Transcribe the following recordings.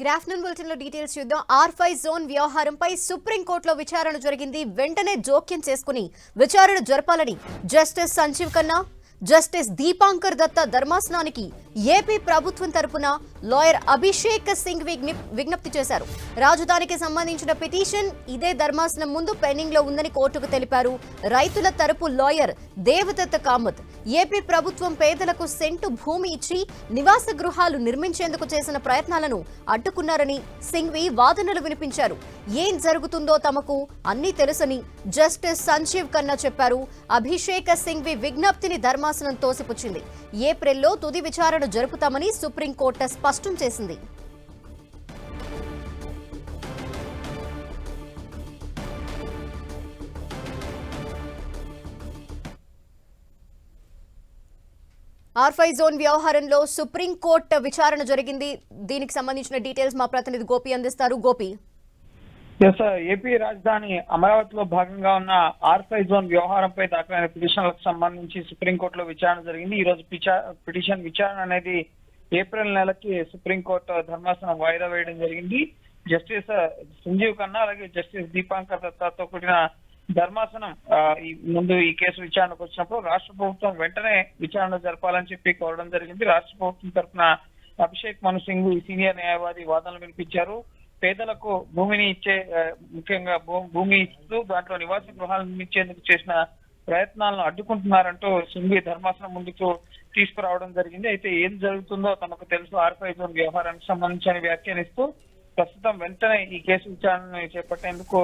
Good afternoon బులెటిన్లో details చూద్దాం. R zone వ్యవహారంపై సుప్రీంకోర్టులో విచారణ జరిగింది. వెంటనే జోక్యం చేసుకుని విచారణ జరపాలని జస్టిస్ సంజీవ్ ఖన్నా జస్టిస్ దీపాంకర్ దత్తా ధర్మాసనానికి ఏపీ ప్రభుత్వం తరపున లాయర్ అభిషేక్ సింగ్ విజ్ఞప్తి చేశారు. రాజధానికి సంబంధించిన పిటిషన్ ఇదే ధర్మాసనం ముందు పెండింగ్లో ఉందని కోర్టుకు తెలిపారు. రైతుల తరపు లాయర్ దేవదత్త కామత్ ఏపీ ప్రభుత్వం పేదలకు సెంటు భూమి ఇచ్చి నివాస గృహాలు నిర్మించేందుకు చేసిన ప్రయత్నాలను అడ్డుకున్నారని సింఘ్వి వాదనలు వినిపించారు. ఏం జరుగుతుందో తమకు అన్నీ తెలుసని జస్టిస్ సంజీవ్ ఖన్నా చెప్పారు. అభిషేక్ సింఘ్వి విజ్ఞప్తిని ధర్మాసనం తోసిపుచ్చింది. ఏప్రిల్లో తుది విచారణ జరుపుతామని సుప్రీంకోర్టు స్పష్టం చేసింది. ఆర్ఫై జోన్ వ్యవహారంలో సుప్రీంకోర్టు విచారణ జరిగింది. దీనికి సంబంధించిన డీటెయిల్స్ మా ప్రతినిధి గోపి అందిస్తారు. గోపి. ఎస్ ఏపీ రాజధాని అమరావతిలో భాగంగా ఉన్న ఆర్ఫై జోన్ వ్యవహారంపై దాఖలైన పిటిషన్లకు సంబంధించి సుప్రీంకోర్టులో విచారణ జరిగింది. ఈ రోజు పిటిషన్ విచారణ అనేది ఏప్రిల్ నెలకి సుప్రీంకోర్టు ధర్మాసనం వాయిదా వేయడం జరిగింది. జస్టిస్ సంజీవ్ ఖన్నా అలాగే జస్టిస్ దీపాంకర్ దత్తాతో కూడిన ధర్మాసనం ఈ ముందు ఈ కేసు విచారణకు వచ్చినప్పుడు రాష్ట్ర ప్రభుత్వం వెంటనే విచారణ జరపాలని చెప్పి కోరడం జరిగింది. రాష్ట్ర ప్రభుత్వం తరఫున అభిషేక్ మను సింగ్ సీనియర్ న్యాయవాది వాదనలు వినిపించారు. పేదలకు భూమిని ఇచ్చే ముఖ్యంగా భూమి ఇస్తూ దాంట్లో నివాస గృహాలు నిర్మించేందుకు చేసిన ప్రయత్నాలను అడ్డుకుంటున్నారంటూ సింఘి ధర్మాసనం ముందుకు తీసుకురావడం జరిగింది. అయితే ఏం జరుగుతుందో తమకు తెలుసు. ఆర్ఫై జోన్ వ్యవహారానికి సంబంధించి వ్యాఖ్యానిస్తూ ప్రస్తుతం వెంటనే ఈ కేసు విచారణను చేపట్టేందుకు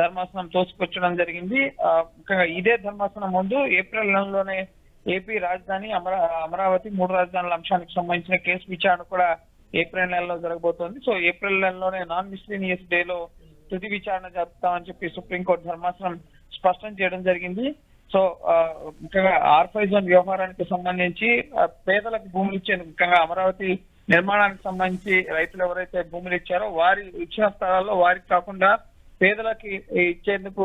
ధర్మాసనం తోసుకొచ్చడం జరిగింది. ముఖ్యంగా ఇదే ధర్మాసనం ముందు ఏప్రిల్ నెలలోనే ఏపీ రాజధాని అమరా అమరావతి మూడు రాజధానుల అంశానికి సంబంధించిన కేసు విచారణ కూడా ఏప్రిల్ నెలలో జరగబోతోంది. సో ఏప్రిల్ నెలలోనే నాన్ మిస్లీనియస్ డేలో తుది విచారణ జరుపుతామని చెప్పి సుప్రీంకోర్టు ధర్మాసనం స్పష్టం చేయడం జరిగింది. సో ఆ, ముఖ్యంగా ఆర్ఫై జోన్ వ్యవహారానికి సంబంధించి పేదలకు భూములు ఇచ్చేందుకు ముఖ్యంగా అమరావతి నిర్మాణానికి సంబంధించి రైతులు ఎవరైతే భూములు ఇచ్చారో వారి ఇచ్చిన స్థలాల్లో వారికి కాకుండా పేదలకి ఇచ్చేందుకు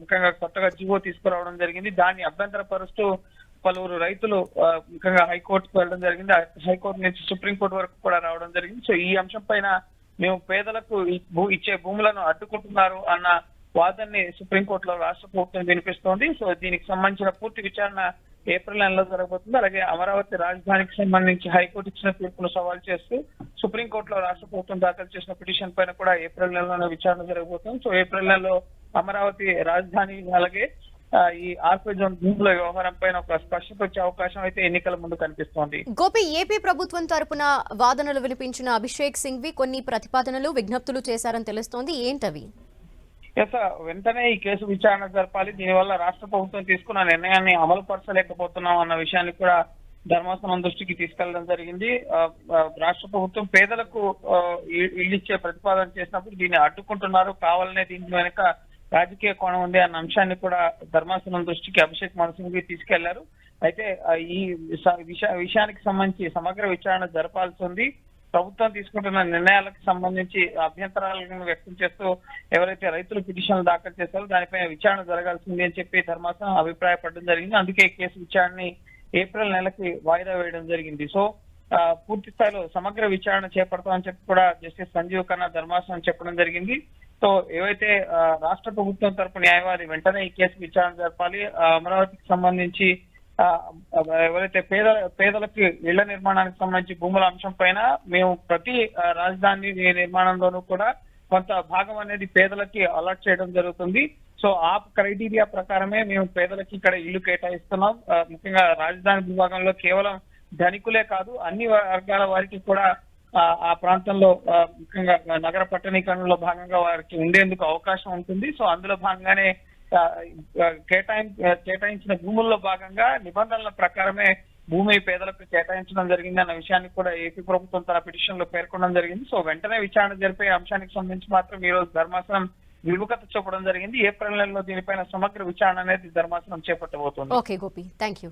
ముఖ్యంగా కొత్తగా జీవో తీసుకురావడం జరిగింది. దాన్ని అభ్యంతరపరుస్తూ పలువురు రైతులు ముఖ్యంగా హైకోర్టుకు వెళ్ళడం జరిగింది. హైకోర్టు నుంచి సుప్రీంకోర్టు వరకు కూడా రావడం జరిగింది. సో ఈ అంశం పైన మేము పేదలకు ఇచ్చే భూములను అడ్డుకుంటున్నారు అన్న వాదనని సుప్రీంకోర్టులో రాష్ట్ర ప్రభుత్వం వినిపిస్తోంది. సో దీనికి సంబంధించిన పూర్తి విచారణ ఏప్రిల్ నెలలో జరగబోతుంది. అలాగే అమరావతి రాజధానికి సంబంధించి హైకోర్టు ఇచ్చిన తీర్పును సవాల్ చేస్తూ సుప్రీంకోర్టులో రాష్ట్ర ప్రభుత్వం దాఖలు చేసిన పిటిషన్ పైన కూడా ఏప్రిల్ నెలలోనే విచారణ జరగబోతుంది. సో ఏప్రిల్ నెలలో అమరావతి రాజధాని అలాగే ఈ ఆర్పీ జోన్ భూముల వ్యవహారం పైన ఒక స్పష్టత వచ్చే అవకాశం అయితే ఎన్నికల ముందు కనిపిస్తోంది. గోపి ఏపీ ప్రభుత్వం తరపున వాదనలు వినిపించిన అభిషేక్ సింఘ్వి కొన్ని ప్రతిపాదనలు విజ్ఞప్తులు చేశారని తెలుస్తోంది. ఏంటవి? ఎస్ వెంటనే ఈ కేసు విచారణ జరపాలి. దీనివల్ల రాష్ట్ర ప్రభుత్వం తీసుకున్న నిర్ణయాన్ని అమలు పరచలేకపోతున్నాం అన్న విషయాన్ని కూడా ధర్మాసనం దృష్టికి తీసుకెళ్ళడం జరిగింది. రాష్ట్ర ప్రభుత్వం పేదలకు ఆ, ఇల్లు ఇచ్చే ప్రతిపాదన చేసినప్పుడు దీన్ని అడ్డుకుంటున్నారు. కావాలనే దీని వెనుక రాజకీయ కోణం ఉంది అన్న అంశాన్ని కూడా ధర్మాసనం దృష్టికి అభిషేక్ మనసింగి తీసుకెళ్ళారు. అయితే ఈ విషయానికి సంబంధించి సమగ్ర విచారణ జరపాల్సి ఉంది. ప్రభుత్వం తీసుకుంటున్న నిర్ణయాలకు సంబంధించి అభ్యంతరాలను వ్యక్తం చేస్తూ ఎవరైతే రైతులు పిటిషన్లు దాఖలు చేశారో దానిపై విచారణ జరగాల్సింది అని చెప్పి ధర్మాసనం అభిప్రాయపడడం జరిగింది. అందుకే ఈ కేసు విచారణని ఏప్రిల్ నెలకి వాయిదా వేయడం జరిగింది. సో ఆ, పూర్తి స్థాయిలో సమగ్ర విచారణ చేపడతామని చెప్పి కూడా జస్టిస్ సంజీవ్ ఖన్నా ధర్మాసనం చెప్పడం జరిగింది. సో ఏవైతే రాష్ట్ర ప్రభుత్వం తరపు న్యాయవాది వెంటనే ఈ కేసు విచారణ జరపాలి. అమరావతికి సంబంధించి ఎవరైతే పేద పేదలకి ఇళ్ళ నిర్మాణానికి సంబంధించి భూముల అంశం పైన మేము ప్రతి రాజధాని నిర్మాణంలోనూ కూడా కొంత భాగం అనేది పేదలకి అలాట్ చేయడం జరుగుతుంది. సో ఆ క్రైటీరియా ప్రకారమే మేము పేదలకి ఇక్కడ ఇల్లు కేటాయిస్తున్నాం. ముఖ్యంగా రాజధాని విభాగంలో కేవలం ధనికులే కాదు అన్ని వర్గాల వారికి కూడా ఆ, ప్రాంతంలో ముఖ్యంగా నగర పట్టణీకరణలో భాగంగా వారికి ఉండేందుకు అవకాశం ఉంటుంది. సో అందులో భాగంగానే కేటాయి కేటాయించిన భూముల్లో భాగంగా నిబంధనల ప్రకారమే భూమి పేదలకు కేటాయించడం జరిగింది అన్న విషయాన్ని కూడా ఏపీ ప్రభుత్వం తన పిటిషన్లో పేర్కొనడం జరిగింది. సో వెంటనే విచారణ జరిపే అంశానికి సంబంధించి మాత్రం ఈ రోజు ధర్మాసనం విముఖత చూపడం జరిగింది. ఏప్రిల్ నెలలో దీనిపైన సమగ్ర విచారణ అనేది ధర్మాసనం చేపట్టబోతుంది. ఓకే గోపి. Thank you